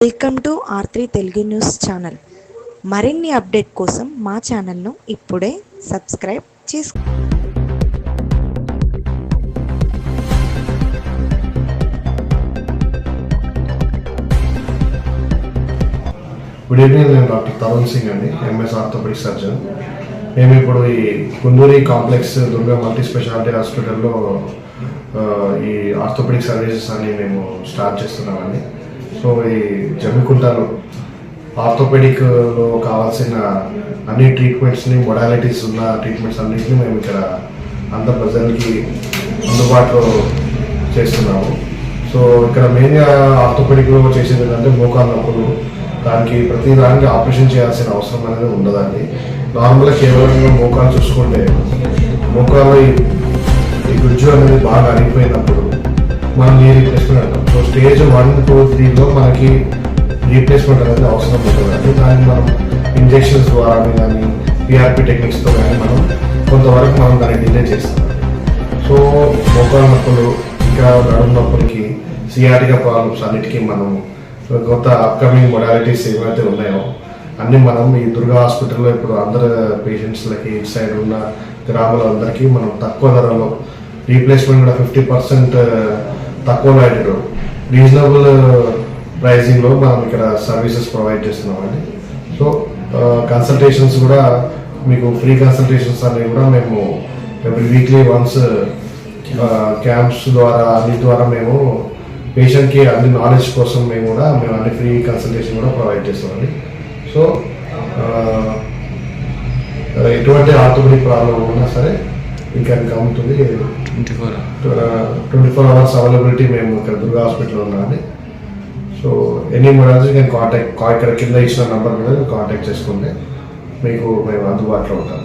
Welcome to R three Telugu news channel. మరిన్ని update కోసం మా ఛానల్ను ఇప్పుడే సబ్స్క్రైబ్ చేసుకో గుడ్ ఈవినింగ్ నేను డాక్టర్ తరుణ్ సింగ్ అండి ఎంఎస్ ఆర్థోపెడిక్ సర్జన్ మేము ఇప్పుడు ఈ Kunduri complex Durga multi speciality హాస్పిటల్లో ఈ ఆర్థోపెడిక్ సర్వీసెస్ అని మేము స్టార్ట్ చేస్తున్నామండి. సో ఈ జమ్మికుంటలో ఆర్థోపెడిక్లో కావాల్సిన అన్ని ట్రీట్మెంట్స్ని మొడాలిటీస్ ఉన్న ట్రీట్మెంట్స్ అన్నింటినీ మేము ఇక్కడ అందరు ప్రజలకి అందుబాటులో చేస్తున్నాము. సో ఇక్కడ మెయిన్గా ఆర్థోపెడిక్లో చేసేది ఏంటంటే మోకాలు నొప్పులు దానికి ప్రతి దానికి ఆపరేషన్ చేయాల్సిన అవసరం అనేది ఉండదండి. నార్మల్గా కేవలం మోకాలు చూసుకుంటే మోకాలు ఈ గుజ్జు అనేది బాగా అరిగిపోయినప్పుడు మనం ఏ రీప్లేస్మెంట్ స్టేజ్ వన్ టూ త్రీలో మనకి రీప్లేస్మెంట్ అనేది అవసరం ఉంటుందండి దాన్ని మనం ఇంజెక్షన్స్ ద్వారా కానీ పిఆర్పి టెక్నిక్స్తో కానీ మనం కొంతవరకు మనం దాన్ని డిలే చేస్తాం. సో మోకాల నొప్పులు ఇంకా నడుము నొప్పులకి సియాటిక ప్రాబ్లమ్స్ అన్నిటికీ మనం కొత్త అప్కమింగ్ మొడాలిటీస్ ఏవైతే ఉన్నాయో అన్నీ మనం ఈ దుర్గా హాస్పిటల్లో ఇప్పుడు అందరు పేషెంట్స్లకి ఇటు సైడ్ ఉన్న గ్రామాలందరికీ మనం తక్కువ ధరలో రీప్లేస్మెంట్ కూడా ఫిఫ్టీ పర్సెంట్ తక్కువలో అయ్యేటట్టు రీజనబుల్ ప్రైజింగ్లో uh, మనం ఇక్కడ సర్వీసెస్ ప్రొవైడ్ చేస్తున్నామండి. సో కన్సల్టేషన్స్ uh, కూడా మీకు ఫ్రీ కన్సల్టేషన్స్ అనేవి కూడా మేము ఎవ్రీ వీక్లీ వన్స్ క్యాంప్స్ ద్వారా అన్ని ద్వారా మేము పేషెంట్కి అన్ని నాలెడ్జ్ కోసం మేము కూడా మేము అన్ని ఫ్రీ కన్సల్టేషన్ కూడా ప్రొవైడ్ చేస్తామండి సో uh, ఎటువంటి ఆర్థోపెడిక్ ప్రాబ్లం ఉన్నా సరే you can come to the twenty four twenty four hours availability మేము ఇక్కడ దుర్గా హాస్పిటల్లో ఉన్నామండి. సో ఎనీ మొడాలిటీ నేను కాంటాక్ట్ ఇక్కడ కింద ఇచ్చిన నెంబర్ మీద కాంటాక్ట్ చేసుకుంటే మీకు మేము అందుబాటులో ఉంటాం.